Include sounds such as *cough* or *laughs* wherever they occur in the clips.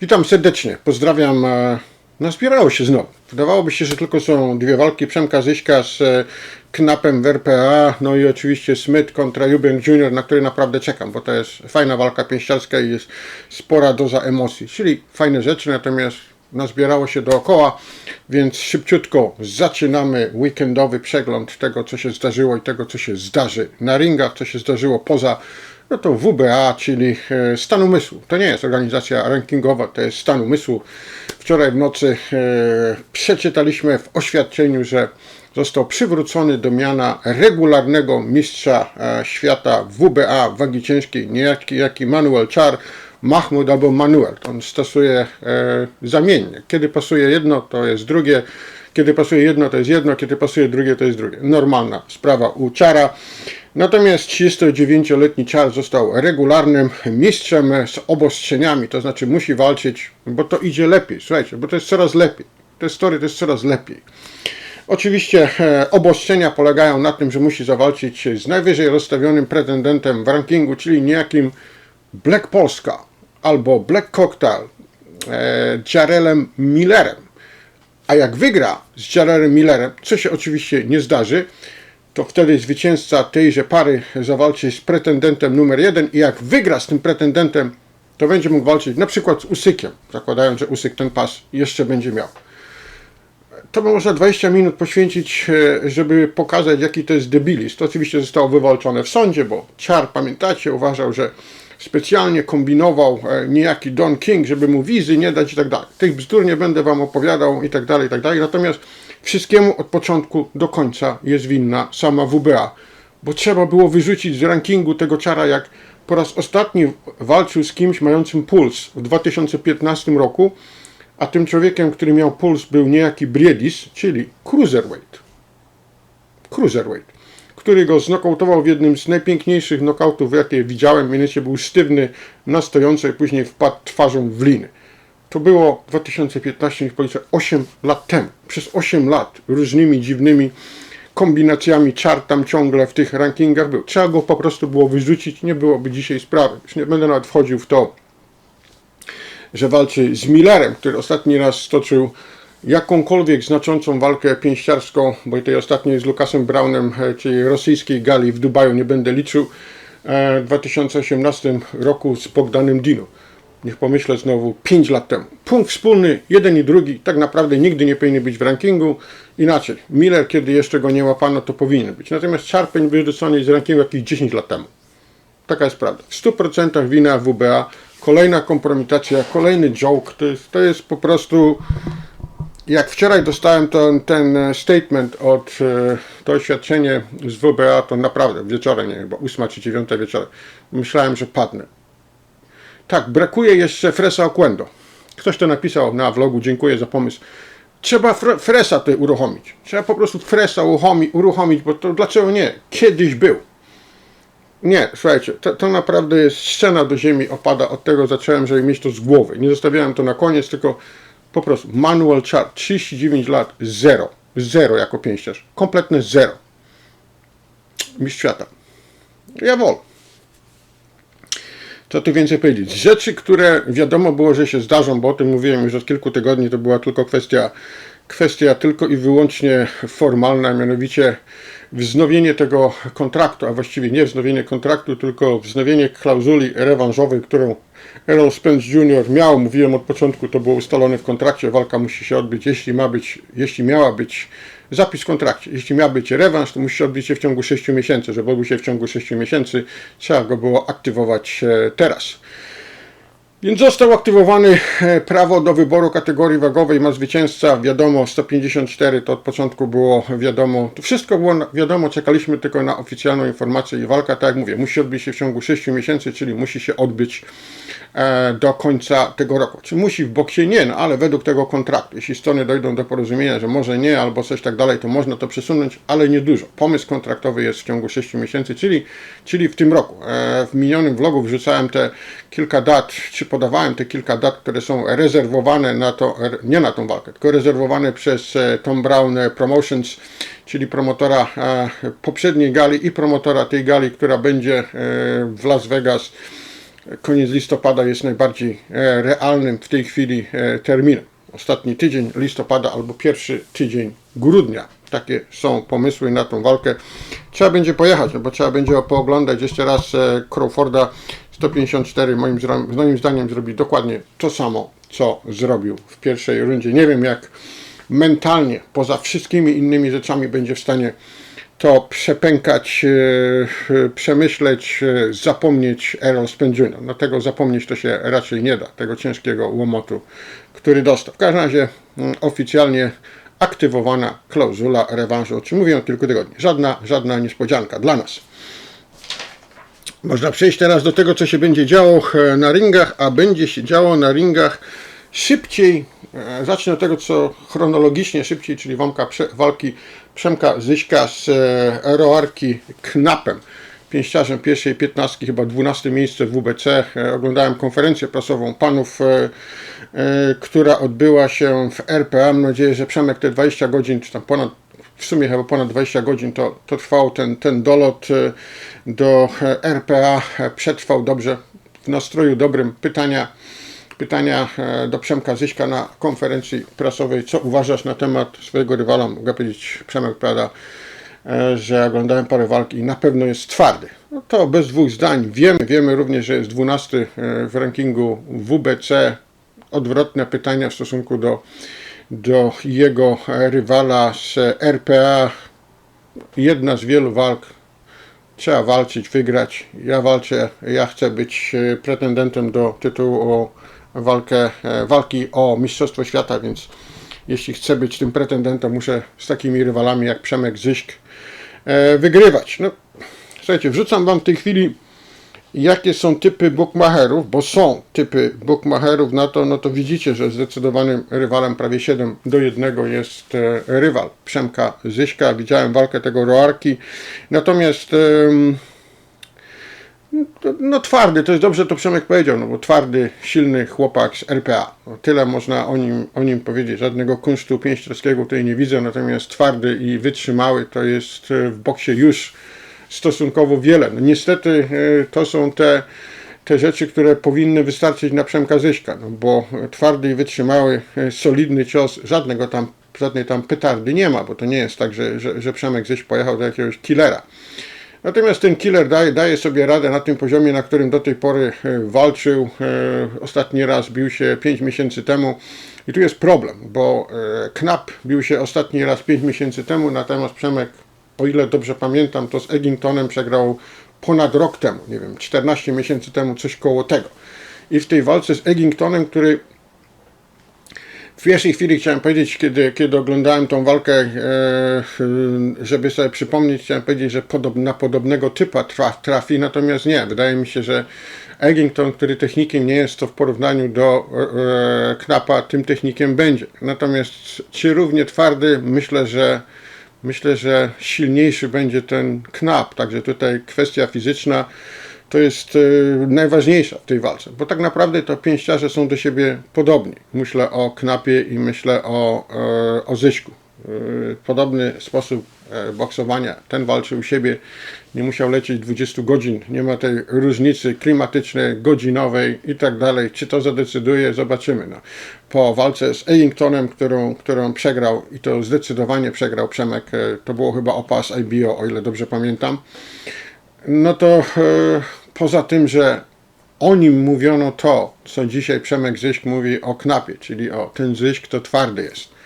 Witam serdecznie, pozdrawiam. e, Nazbierało się znowu. Wydawałoby się, że tylko są dwie walki Przemka Zyśka z e, Knapem w RPA, no i oczywiście Smith kontra Eubank Jr., na który naprawdę czekam, bo to jest fajna walka pięściarska i jest spora doza emocji, czyli fajne rzeczy, natomiast nazbierało się dookoła, więc szybciutko zaczynamy weekendowy przegląd tego, co się zdarzyło i tego, co się zdarzy na ringach, co się zdarzyło poza no to WBA, czyli e, stan umysłu. To nie jest organizacja rankingowa, to jest stan umysłu. Wczoraj w nocy e, przeczytaliśmy w oświadczeniu, że został przywrócony do miana regularnego mistrza e, świata WBA wagi ciężkiej, niejaki jaki Manuel Char, Mahmud albo Manuel. On stosuje zamiennie. Kiedy pasuje jedno, to jest drugie. Kiedy pasuje jedno, to jest jedno, kiedy pasuje drugie, to jest drugie. Normalna sprawa u Czara. Natomiast 39-letni Czar został regularnym mistrzem z obostrzeniami, to znaczy musi walczyć, bo to idzie lepiej, słuchajcie, bo to jest coraz lepiej. Te story to jest coraz lepiej. Oczywiście e, obostrzenia polegają na tym, że musi zawalczyć z najwyżej rozstawionym pretendentem w rankingu, czyli niejakim Black Polska albo Black Cocktail, e, Jarelem Millerem. A jak wygra z Jarelem Millerem, co się oczywiście nie zdarzy, to wtedy zwycięzca tejże pary zawalczy z pretendentem numer jeden i jak wygra z tym pretendentem, to będzie mógł walczyć na przykład z Usykiem, zakładając, że Usyk ten pas jeszcze będzie miał. To można 20 minut poświęcić, e, żeby pokazać, jaki to jest debilizm. To oczywiście zostało wywalczone w sądzie, bo Char, pamiętacie, uważał, że specjalnie kombinował e, niejaki Don King, żeby mu wizy nie dać i tak dalej. Tych bzdur nie będę wam opowiadał i tak dalej, i tak dalej. Natomiast wszystkiemu od początku do końca jest winna sama WBA, bo trzeba było wyrzucić z rankingu tego czara, jak po raz ostatni walczył z kimś mającym puls w 2015 roku, a tym człowiekiem, który miał puls był niejaki Briedis, czyli cruiserweight. Cruiserweight, który go znokautował w jednym z najpiękniejszych nokautów, jakie widziałem, mianowicie był sztywny na stojącej, później wpadł twarzą w liny. To było 2015, niech policzę, 8 lat temu. Przez 8 lat różnymi dziwnymi kombinacjami czar tam ciągle w tych rankingach był. Trzeba go po prostu było wyrzucić, nie byłoby dzisiaj sprawy. Już nie będę nawet wchodził w to, że walczy z Millerem, który ostatni raz stoczył jakąkolwiek znaczącą walkę pięściarską, bo tej ostatniej z Lukasem Brownem, e, czyli rosyjskiej gali w Dubaju nie będę liczył, e, w 2018 roku z Bogdanem Dino. Niech pomyślę znowu, 5 lat temu. Punkt wspólny, jeden i drugi, tak naprawdę nigdy nie powinien być w rankingu. Inaczej, Miller, kiedy jeszcze go nie łapano, to powinien być. Natomiast Czarpeń wyrzucony z rankingu jakieś 10 lat temu. Taka jest prawda. W 100% wina WBA. Kolejna kompromitacja, kolejny joke. To jest, to jest po prostu. Jak wczoraj dostałem ten, ten statement od e, to oświadczenie z WBA, to naprawdę wieczorem, nie chyba 8 czy 9 wieczorem, myślałem, że padnę. Tak, brakuje jeszcze Fresa Oquendo. Ktoś to napisał na vlogu, dziękuję za pomysł. Trzeba fre, Fresa tutaj uruchomić. Trzeba po prostu Fresa uruchomić, uruchomić, bo to dlaczego nie? Kiedyś był. Nie, słuchajcie, to, to naprawdę jest scena do ziemi opada. Od tego zacząłem, żeby mieć to z głowy. Nie zostawiałem to na koniec, tylko po prostu Manuel Char, 39 lat, zero. Zero jako pięściarz. Kompletne zero. Mistrz świata. Ja wolę. Co tu więcej powiedzieć? Rzeczy, które wiadomo było, że się zdarzą, bo o tym mówiłem już od kilku tygodni, to była tylko kwestia, kwestia tylko i wyłącznie formalna, mianowicie wznowienie tego kontraktu, a właściwie nie wznowienie kontraktu, tylko wznowienie klauzuli rewanżowej, którą Errol Spence Jr. miał, mówiłem od początku, to było ustalone w kontrakcie, walka musi się odbyć, jeśli ma być, jeśli miała być zapis w kontrakcie. Jeśli miał być rewanż, to musi odbyć się w ciągu 6 miesięcy. Żeby odbył się w ciągu 6 miesięcy, trzeba go było aktywować e, teraz. Więc został aktywowany e, prawo do wyboru kategorii wagowej, ma zwycięzca, wiadomo, 154 to od początku było wiadomo, to wszystko było wiadomo, czekaliśmy tylko na oficjalną informację i walka, tak jak mówię, musi odbyć się w ciągu 6 miesięcy, czyli musi się odbyć e, do końca tego roku. Czy musi w boksie? Nie, no ale według tego kontraktu, jeśli strony dojdą do porozumienia, że może nie, albo coś tak dalej, to można to przesunąć, ale nie dużo. Pomysł kontraktowy jest w ciągu 6 miesięcy, czyli, czyli w tym roku. E, w minionym vlogu wrzucałem te kilka dat, czy podawałem te kilka dat, które są rezerwowane na to, nie na tą walkę, tylko rezerwowane przez e, Tom Brown Promotions, czyli promotora e, poprzedniej gali i promotora tej gali, która będzie w Las Vegas koniec listopada jest najbardziej realnym w tej chwili terminem. Ostatni tydzień listopada albo pierwszy tydzień grudnia. Takie są pomysły na tą walkę. Trzeba będzie pojechać, no bo trzeba będzie pooglądać jeszcze raz e, Crawforda 154. Moim, zdaniem zrobi dokładnie to samo, co zrobił w pierwszej rundzie. Nie wiem jak mentalnie, poza wszystkimi innymi rzeczami będzie w stanie to przepękać, e, e, przemyśleć, zapomnieć Errol Jr. No tego zapomnieć to się raczej nie da, tego ciężkiego łomotu, który dostał. W każdym razie mm, oficjalnie aktywowana klauzula rewanżu, o czym od kilku tygodni. Żadna, żadna niespodzianka dla nas. Można przejść teraz do tego, co się będzie działo e, na ringach, a będzie się działo na ringach szybciej. E, Zacznę od tego, co chronologicznie szybciej, czyli walki Przemka Zyśka z e, Roarki Knapem. Pięściarzem pierwszej piętnastki, chyba 12 miejsce w WBC. E, Oglądałem konferencję prasową panów, e, e, która odbyła się w RPA. Mam nadzieję, że Przemek te 20 godzin, czy tam ponad w sumie chyba ponad 20 godzin to, to trwał ten, ten dolot do RPA, przetrwał dobrze, w nastroju dobrym. Pytania, pytania do Przemka Zyśka na konferencji prasowej. Co uważasz na temat swojego rywala? Mogę powiedzieć, Przemek Prada, że oglądałem parę walk i na pewno jest twardy. No to bez dwóch zdań. Wiemy, wiemy również, że jest 12 w rankingu WBC. Odwrotne pytania w stosunku do do jego rywala z RPA. Jedna z wielu walk. Trzeba walczyć, wygrać. Ja walczę, ja chcę być e, pretendentem do tytułu o walkę, e, walki o Mistrzostwo Świata, więc jeśli chcę być tym pretendentem, muszę z takimi rywalami jak Przemek Zyśk e, wygrywać. No, słuchajcie, wrzucam Wam w tej chwili jakie są typy bookmacherów, bo są typy bookmacherów na to, no to widzicie, że zdecydowanym rywalem prawie 7 do 1 jest e, rywal Przemka Zyśka. Widziałem walkę tego Roarki. Natomiast em, no, twardy, to jest dobrze to Przemek powiedział, no bo twardy, silny chłopak z RPA. No, tyle można o nim, o nim powiedzieć. Żadnego kunsztu pięściarskiego tutaj nie widzę, natomiast twardy i wytrzymały to jest e, w boksie już stosunkowo wiele. No niestety e, to są te, te rzeczy, które powinny wystarczyć na Przemka Zyśka, no bo twardy i wytrzymały, e, solidny cios, żadnego tam, żadnej tam petardy nie ma, bo to nie jest tak, że, że, że Przemek Zyś pojechał do jakiegoś killera. Natomiast ten killer daje, daje sobie radę na tym poziomie, na którym do tej pory e, walczył. E, Ostatni raz bił się 5 miesięcy temu. I tu jest problem, bo e, Knap bił się ostatni raz 5 miesięcy temu, natomiast Przemek, o ile dobrze pamiętam, to z Eggingtonem przegrał ponad rok temu, nie wiem, 14 miesięcy temu, coś koło tego. I w tej walce z Eggingtonem, który w pierwszej chwili chciałem powiedzieć, kiedy, kiedy oglądałem tą walkę, e, żeby sobie przypomnieć, chciałem powiedzieć, że podob, na podobnego typa traf, trafi, natomiast nie. Wydaje mi się, że Eggington, który technikiem nie jest, to w porównaniu do e, Knapa tym technikiem będzie. Natomiast czy równie twardy, myślę, że myślę, że silniejszy będzie ten Knap. Także tutaj kwestia fizyczna to jest e, najważniejsza w tej walce, bo tak naprawdę to pięściarze są do siebie podobni. Myślę o Knapie i myślę o, e, o Zyśku. E, Podobny sposób boksowania. Ten walczy u siebie, nie musiał lecieć 20 godzin, nie ma tej różnicy klimatycznej, godzinowej i tak dalej. Czy to zadecyduje? Zobaczymy. No. Po walce z Ellingtonem, którą, którą przegrał i to zdecydowanie przegrał Przemek, to było chyba o pas IBO, o ile dobrze pamiętam no to e, poza tym, że o nim mówiono to, co dzisiaj Przemek Zyśk mówi o Knapie, czyli o ten Zyśk to twardy jest.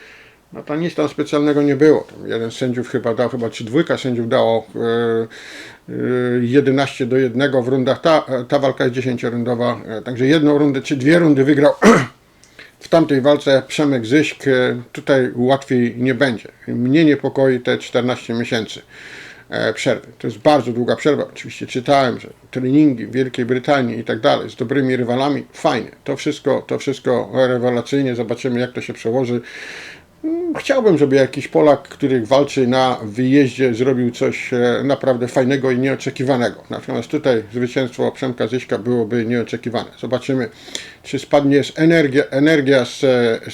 No to nic tam specjalnego nie było. Tam jeden z sędziów chyba dał, chyba czy dwójka sędziów dało e, e, 11 do 1 w rundach. Ta, ta walka jest 10-rundowa, e, także jedną rundę czy dwie rundy wygrał *clears throat* w tamtej walce Przemek Zyśk. E, Tutaj łatwiej nie będzie. Mnie niepokoi te 14 miesięcy e, przerwy. To jest bardzo długa przerwa. Oczywiście czytałem, że treningi w Wielkiej Brytanii i tak dalej z dobrymi rywalami, fajnie. To wszystko, to wszystko rewelacyjnie. Zobaczymy, jak to się przełoży. Mm, Chciałbym, żeby jakiś Polak, który walczy na wyjeździe, zrobił coś e, naprawdę fajnego i nieoczekiwanego. Natomiast tutaj zwycięstwo Przemka Zyśka byłoby nieoczekiwane. Zobaczymy, czy spadnie z energia, energia z,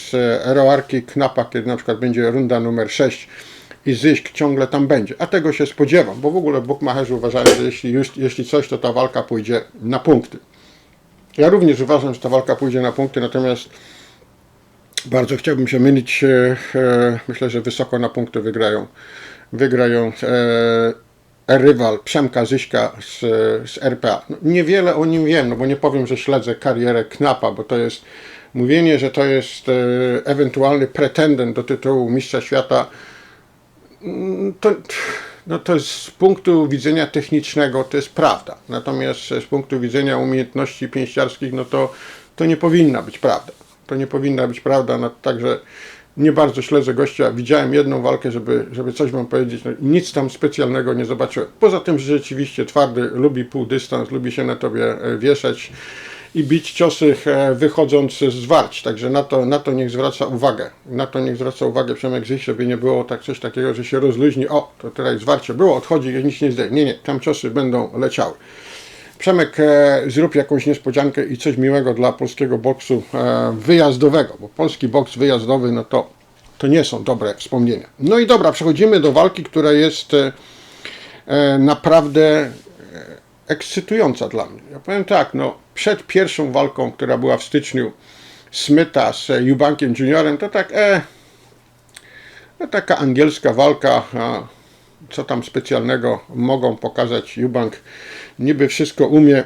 z Roarki Knapa, kiedy na przykład będzie runda numer 6 i Zyśk ciągle tam będzie. A tego się spodziewam, bo w ogóle bukmacherzy uważają, że jeśli, już, jeśli coś, to ta walka pójdzie na punkty. Ja również uważam, że ta walka pójdzie na punkty, natomiast bardzo chciałbym się mylić. E, e, myślę, że wysoko na punkty wygrają. Wygrają e, rywal Przemka Zyśka z, z RPA. No, niewiele o nim wiem, no bo nie powiem, że śledzę karierę Knapa, bo to jest mówienie, że to jest ewentualny pretendent do tytułu mistrza świata. To, no to z punktu widzenia technicznego to jest prawda. Natomiast z punktu widzenia umiejętności pięściarskich, no to, to nie powinna być prawda. To nie powinna być prawda, no, także nie bardzo śledzę gościa. Widziałem jedną walkę, żeby, żeby coś wam powiedzieć. No, nic tam specjalnego nie zobaczyłem. Poza tym, że rzeczywiście twardy, lubi pół dystans, lubi się na tobie e, wieszać i bić ciosy e, wychodząc z warć. Także na to, na to niech zwraca uwagę. Na to niech zwraca uwagę Przemek Zyś, żeby nie było tak coś takiego, że się rozluźni. O, to teraz zwarcie było, odchodzi i nic nie zdaje. Nie, nie, tam ciosy będą leciały. Przemek, e, zrób jakąś niespodziankę i coś miłego dla polskiego boksu e, wyjazdowego, bo polski boks wyjazdowy, no to, to nie są dobre wspomnienia. No i dobra, przechodzimy do walki, która jest naprawdę ekscytująca dla mnie. Ja powiem tak, no przed pierwszą walką, która była w styczniu Smyta z e, Eubankiem Juniorem, to tak, e, no taka angielska walka, co tam specjalnego mogą pokazać Eubank. Niby wszystko umie,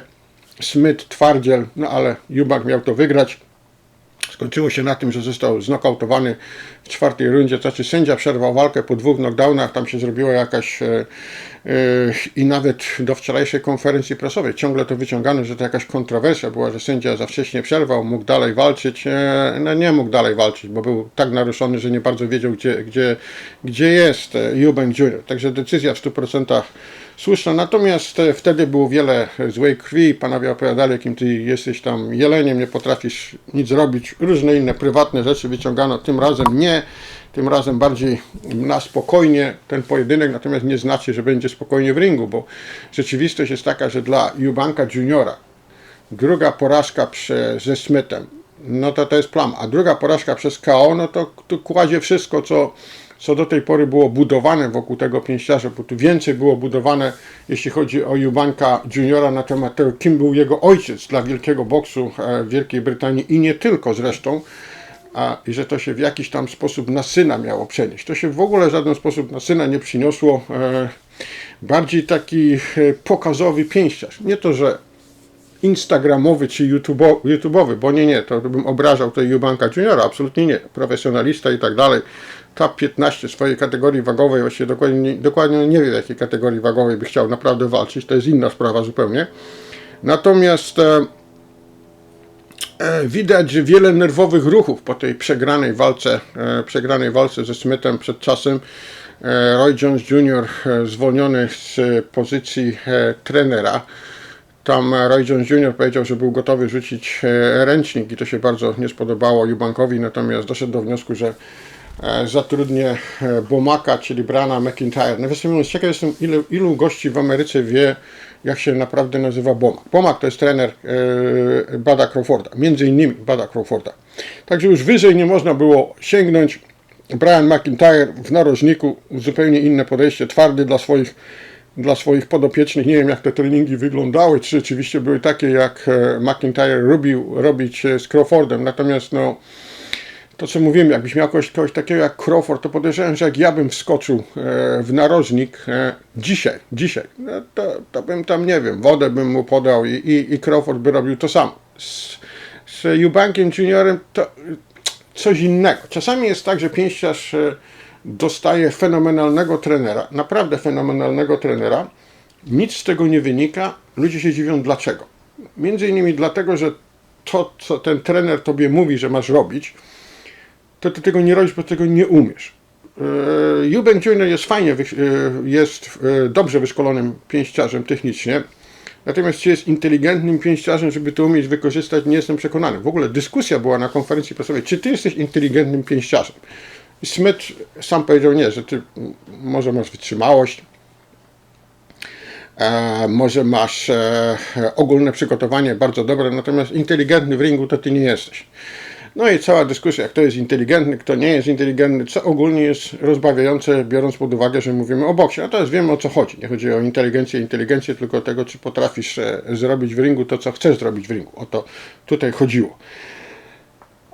Smyt, twardziel, no ale Eubank miał to wygrać. Skończyło się na tym, że został znokautowany w czwartej rundzie. To znaczy sędzia przerwał walkę po dwóch knockdownach. Tam się zrobiła jakaś e, e, i nawet do wczorajszej konferencji prasowej ciągle to wyciągano, że to jakaś kontrowersja była, że sędzia za wcześnie przerwał, mógł dalej walczyć. E, no nie mógł dalej walczyć, bo był tak naruszony, że nie bardzo wiedział, gdzie, gdzie, gdzie jest Eubank Jr. Także decyzja w 100% słuszna. Natomiast e, wtedy było wiele złej krwi. Panowie opowiadali, jakim ty jesteś tam jeleniem, nie potrafisz nic robić. Różne inne prywatne rzeczy wyciągano. Tym razem nie. Tym razem bardziej na spokojnie ten pojedynek, natomiast nie znaczy, że będzie spokojnie w ringu, bo rzeczywistość jest taka, że dla Eubanka Juniora druga porażka przy, ze Smytem, no to to jest plam, a druga porażka przez KO, no to, to kładzie wszystko, co, co do tej pory było budowane wokół tego pięściarza, bo tu więcej było budowane, jeśli chodzi o Eubanka Juniora na temat tego, kim był jego ojciec dla wielkiego boksu e, w Wielkiej Brytanii i nie tylko zresztą, a, i że to się w jakiś tam sposób na syna miało przenieść. To się w ogóle w żaden sposób na syna nie przyniosło. E, bardziej taki e, pokazowy pięściarz. Nie to, że instagramowy czy YouTube'owy, bo nie, nie, to bym obrażał tutaj Eubanka Juniora, absolutnie nie, profesjonalista i tak dalej. Top 15 swojej kategorii wagowej, właściwie dokładnie, nie- dokładnie nie wiem w jakiej kategorii wagowej by chciał naprawdę walczyć, to jest inna sprawa zupełnie. Natomiast e, e, widać wiele nerwowych ruchów po tej przegranej walce, e, przegranej walce ze Smythem przed czasem. E, Roy Jones Jr. e, zwolniony z pozycji e, trenera. Tam Roy Jones Jr. powiedział, że był gotowy rzucić e, ręcznik i to się bardzo nie spodobało Eubankowi, natomiast doszedł do wniosku, że e, zatrudnię e, Bomaka, czyli Brana McIntyre. Nawiasem mówiąc, ciekaw jestem, ilu, ilu gości w Ameryce wie, jak się naprawdę nazywa Bomak. Bomak to jest trener Bada Crawforda, między innymi Bada Crawforda. Także już wyżej nie można było sięgnąć. Brian McIntyre w narożniku, zupełnie inne podejście, twardy dla swoich, dla swoich podopiecznych. Nie wiem, jak te treningi wyglądały, czy rzeczywiście były takie, jak e, McIntyre lubił robić e, z Crawfordem. Natomiast no, to co mówimy, jakbyś miał kogoś, kogoś takiego jak Crawford, to podejrzewam, że jak ja bym wskoczył e, w narożnik dzisiaj, dzisiaj, no to, to bym tam, nie wiem, wodę bym mu podał i, i, i Crawford by robił to samo. Z, z Eubankiem Juniorem to coś innego. Czasami jest tak, że pięściarz dostaje fenomenalnego trenera, naprawdę fenomenalnego trenera, nic z tego nie wynika, ludzie się dziwią dlaczego. Między innymi dlatego, że to, co ten trener tobie mówi, że masz robić, to ty tego nie robisz, bo tego nie umiesz. E, Eubank Junior jest fajnie, e, jest e, dobrze wyszkolonym pięściarzem technicznie, natomiast czy jest inteligentnym pięściarzem, żeby to umieć wykorzystać, nie jestem przekonany. W ogóle dyskusja była na konferencji prasowej, czy ty jesteś inteligentnym pięściarzem. Smith sam powiedział nie, że ty może masz wytrzymałość, e, może masz e, ogólne przygotowanie bardzo dobre, natomiast inteligentny w ringu to ty nie jesteś. No i cała dyskusja, kto jest inteligentny, kto nie jest inteligentny, co ogólnie jest rozbawiające, biorąc pod uwagę, że mówimy o boksie. Natomiast wiemy o co chodzi. Nie chodzi o inteligencję, inteligencję, tylko o tego, czy potrafisz e, zrobić w ringu to, co chcesz zrobić w ringu. O to tutaj chodziło.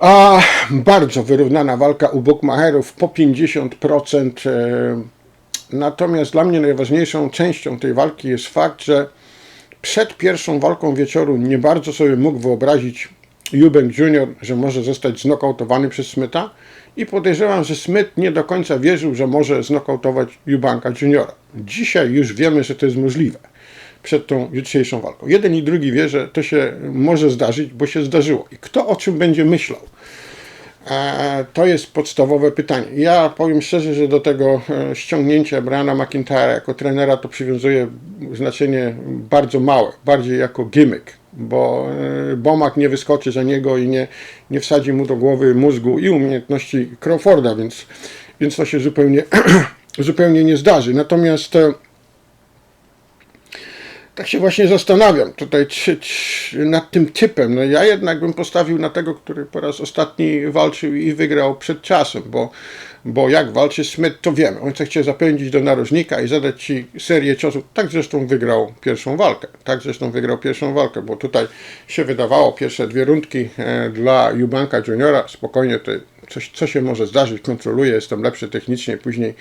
A bardzo wyrównana walka u bookmacherów po 50%. e, Natomiast dla mnie najważniejszą częścią tej walki jest fakt, że przed pierwszą walką wieczoru nie bardzo sobie mógł wyobrazić Eubank Jr., że może zostać znokautowany przez Smitha i podejrzewam, że Smith nie do końca wierzył, że może znokautować Eubanka Jr. Dzisiaj już wiemy, że to jest możliwe przed tą jutrzejszą walką. Jeden i drugi wie, że to się może zdarzyć, bo się zdarzyło. I kto o czym będzie myślał? E, To jest podstawowe pytanie. Ja powiem szczerze, że do tego e, ściągnięcia Briana McIntyre'a jako trenera to przywiązuję znaczenie bardzo małe, bardziej jako gimmick, bo e, Bomak nie wyskoczy za niego i nie, nie wsadzi mu do głowy mózgu i umiejętności Crawforda, więc, więc to się zupełnie, *clears throat* zupełnie nie zdarzy. Natomiast tak się właśnie zastanawiam tutaj czy, czy, nad tym typem. No ja jednak bym postawił na tego, który po raz ostatni walczył i wygrał przed czasem, bo, bo jak walczy Smith, to wiemy. On chce zapędzić do narożnika i zadać ci serię ciosów. Tak zresztą wygrał pierwszą walkę. Tak zresztą wygrał pierwszą walkę, bo tutaj się wydawało pierwsze dwie rundki e, dla Eubanka Juniora. Spokojnie to coś, co się może zdarzyć, kontroluje, jestem lepszy technicznie. Później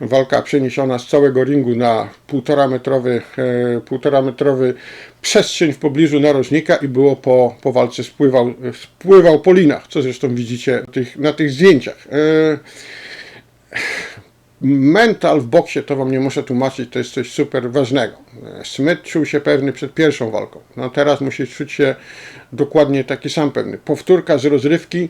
walka przeniesiona z całego ringu na półtora metrowy, e, półtora metrowy przestrzeń w pobliżu narożnika i było po, po walce spływał, spływał po linach, co zresztą widzicie tych, na tych zdjęciach. E, mental w boksie, to wam nie muszę tłumaczyć, to jest coś super ważnego. Smith czuł się pewny przed pierwszą walką. No teraz musi czuć się dokładnie taki sam pewny. Powtórka z rozrywki.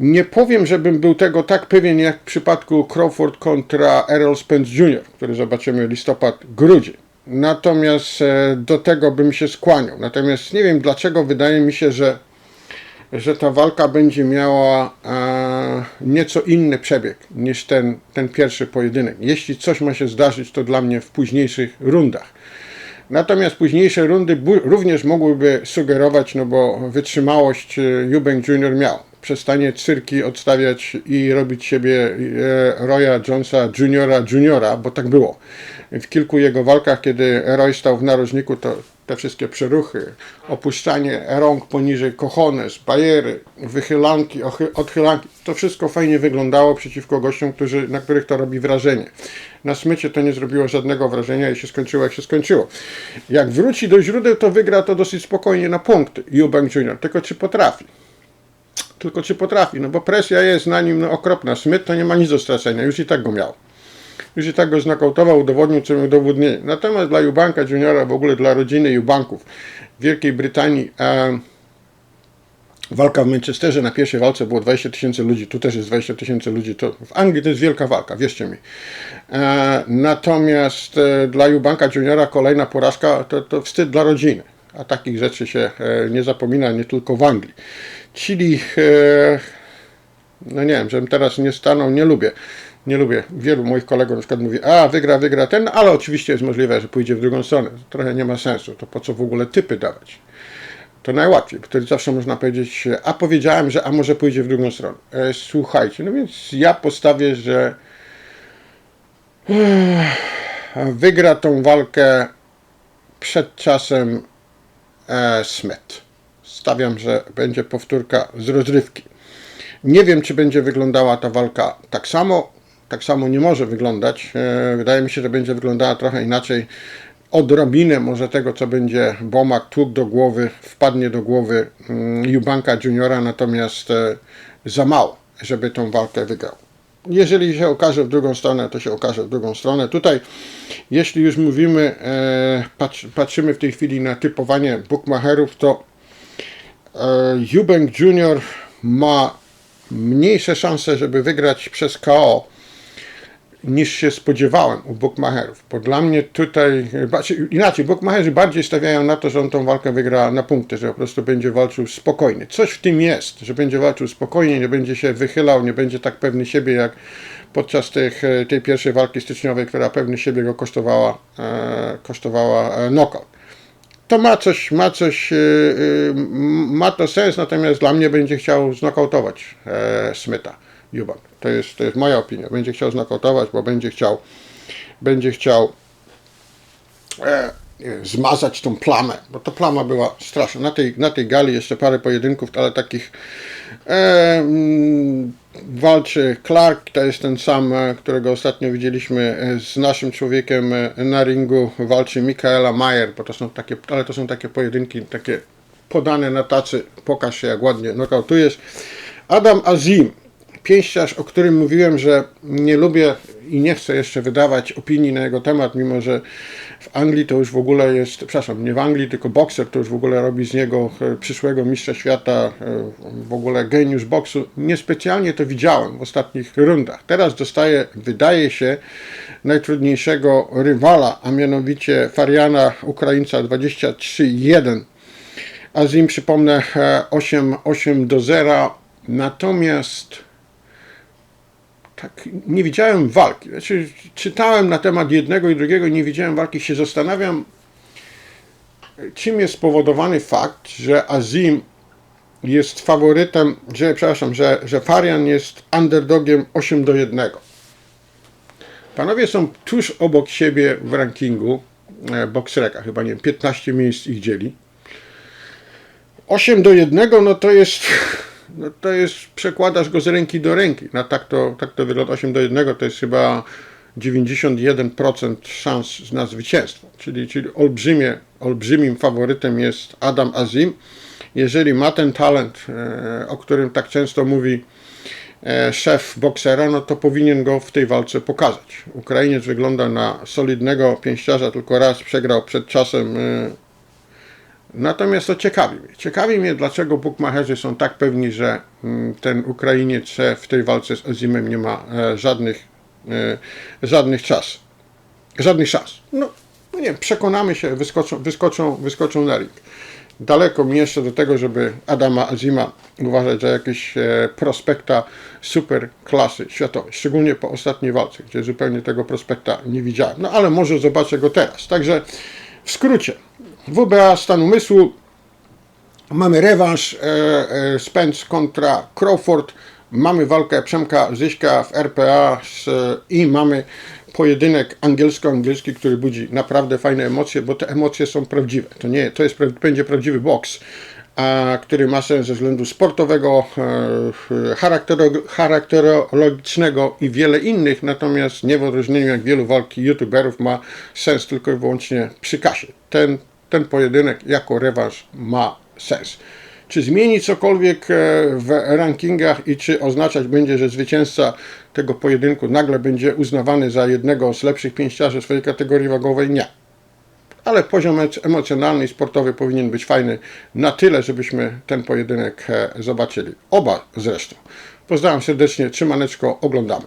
Nie powiem, żebym był tego tak pewien jak w przypadku Crawford kontra Errol Spence Jr., który zobaczymy listopad, grudzień. Natomiast e, do tego bym się skłaniał. Natomiast nie wiem dlaczego wydaje mi się, że że ta walka będzie miała e, nieco inny przebieg niż ten, ten pierwszy pojedynek. Jeśli coś ma się zdarzyć, to dla mnie w późniejszych rundach. Natomiast późniejsze rundy również mogłyby sugerować, no bo wytrzymałość Eubank Jr. miał. Przestanie cyrki odstawiać i robić siebie e, Roya Jonesa Juniora Juniora, bo tak było. W kilku jego walkach, kiedy Roy stał w narożniku, to te wszystkie przeruchy, opuszczanie rąk poniżej kochones, bajery, wychylanki, odchylanki, to wszystko fajnie wyglądało przeciwko gościom, którzy, na których to robi wrażenie. Na smycie to nie zrobiło żadnego wrażenia i się skończyło jak się skończyło. Jak wróci do źródeł, to wygra to dosyć spokojnie na punkty Eubank Jr., tylko czy potrafi? Tylko czy potrafi, no bo presja jest na nim no, okropna. Smith to nie ma nic do stracenia, już i tak go miał już i tak go znokautował, udowodnił, miał udowodnienie. Natomiast dla Eubanka Juniora, w ogóle dla rodziny Eubanków w Wielkiej Brytanii, e, walka w Manchesterze na pierwszej walce było 20 tysięcy ludzi, tu też jest 20 tysięcy ludzi, to w Anglii to jest wielka walka, wierzcie mi. E, natomiast e, dla Eubanka Juniora kolejna porażka to, to wstyd dla rodziny, a takich rzeczy się e, nie zapomina nie tylko w Anglii. Czyli e, no nie wiem, żebym teraz nie stanął, nie lubię. Nie lubię. Wielu moich kolegów na przykład mówi, a wygra, wygra ten, ale oczywiście jest możliwe, że pójdzie w drugą stronę. Trochę nie ma sensu. To po co w ogóle typy dawać? To najłatwiej. Wtedy zawsze można powiedzieć, a powiedziałem, że a może pójdzie w drugą stronę. E, słuchajcie, no więc ja postawię, że Ech, wygra tą walkę przed czasem e, Smith. Stawiam, że będzie powtórka z rozrywki. Nie wiem, czy będzie wyglądała ta walka tak samo. Tak samo nie może wyglądać. E, Wydaje mi się, że będzie wyglądała trochę inaczej. Odrobinę może tego, co będzie Bomak tłuk do głowy, wpadnie do głowy mm, Eubanka Juniora, natomiast e, za mało, żeby tą walkę wygrał. Jeżeli się okaże w drugą stronę, to się okaże w drugą stronę. Tutaj, jeśli już mówimy, e, patrz, patrzymy w tej chwili na typowanie bookmacherów, to Eubank Junior ma mniejsze szanse, żeby wygrać przez KO niż się spodziewałem u bookmacherów. Bo dla mnie tutaj, znaczy inaczej, bookmacherzy bardziej stawiają na to, że on tą walkę wygra na punkty, że po prostu będzie walczył spokojnie. Coś w tym jest, że będzie walczył spokojnie, nie będzie się wychylał, nie będzie tak pewny siebie jak podczas tych, e, tej pierwszej walki styczniowej, która pewny siebie go kosztowała, e, kosztowała e, knockout. To ma coś, ma coś, yy, yy, ma to sens, natomiast dla mnie będzie chciał znokautować e, Smyta, Juban. To jest, to jest moja opinia. Będzie chciał znokautować, bo będzie chciał, będzie chciał e, zmazać tą plamę, bo to plama była straszna. Na tej, na tej gali jeszcze parę pojedynków, ale takich e, mm, walczy Clark, to jest ten sam, e, którego ostatnio widzieliśmy e, z naszym człowiekiem e, na ringu, walczy Michaela Mayer, bo to są takie, ale to są takie pojedynki, takie podane na tacy, pokaż się jak ładnie nokautujesz. Adam Azim, pięściarz, o którym mówiłem, że nie lubię i nie chcę jeszcze wydawać opinii na jego temat, mimo że w Anglii to już w ogóle jest, przepraszam, nie w Anglii, tylko bokser to już w ogóle robi z niego e, przyszłego mistrza świata, e, w ogóle geniusz boksu. Niespecjalnie to widziałem w ostatnich rundach. Teraz dostaje, wydaje się, najtrudniejszego rywala, a mianowicie Fariana, Ukraińca 23-1. Azim, przypomnę, e, 8, 8 do 0. Natomiast tak, nie widziałem walki. Znaczy, czytałem na temat jednego i drugiego, nie widziałem walki. Się zastanawiam, czym jest spowodowany fakt, że Azim jest faworytem, że, przepraszam, że, że Farian jest underdogiem 8 do 1. Panowie są tuż obok siebie w rankingu e, chyba nie wiem, 15 miejsc ich dzieli. 8 do 1, no to jest, *laughs* no to jest, przekładasz go z ręki do ręki. No tak to, tak to wygląda 8 do 1, to jest chyba 91% szans na zwycięstwo. Czyli, czyli olbrzymie, olbrzymim faworytem jest Adam Azim. Jeżeli ma ten talent, e, o którym tak często mówi e, szef boksera, no to powinien go w tej walce pokazać. Ukrainiec wygląda na solidnego pięściarza, tylko raz przegrał przed czasem e, Natomiast to ciekawi mnie. Ciekawi mnie, dlaczego bukmacherzy są tak pewni, że mm, ten Ukrainiec e, w tej walce z Azimem nie ma e, żadnych, e, żadnych czas, żadnych szans. No, no nie przekonamy się, wyskoczą, wyskoczą, wyskoczą na ring. Daleko mi jeszcze do tego, żeby Adama Azima uważać za jakieś e, prospekta super klasy światowej. Szczególnie po ostatniej walce, gdzie zupełnie tego prospekta nie widziałem. No ale może zobaczę go teraz. Także w skrócie, WBA stan umysłu, mamy rewanż e, e, Spence kontra Crawford, mamy walkę Przemka Zyśka w RPA z, i mamy pojedynek angielsko-angielski, który budzi naprawdę fajne emocje, bo te emocje są prawdziwe. To nie, to jest, będzie prawdziwy boks, a, który ma sens ze względu sportowego, e, charakterolo- charakterologicznego i wiele innych, natomiast nie w odróżnieniu jak wielu walki youtuberów ma sens tylko i wyłącznie przy kasie. Ten, ten pojedynek jako rewanż ma sens. Czy zmieni cokolwiek e, w rankingach i czy oznaczać będzie, że zwycięzca tego pojedynku nagle będzie uznawany za jednego z lepszych pięściarzy swojej kategorii wagowej? Nie ale poziom emocjonalny i sportowy powinien być fajny na tyle, żebyśmy ten pojedynek e, zobaczyli. Oba zresztą. Pozdrawiam serdecznie, trzymaneczko, oglądamy.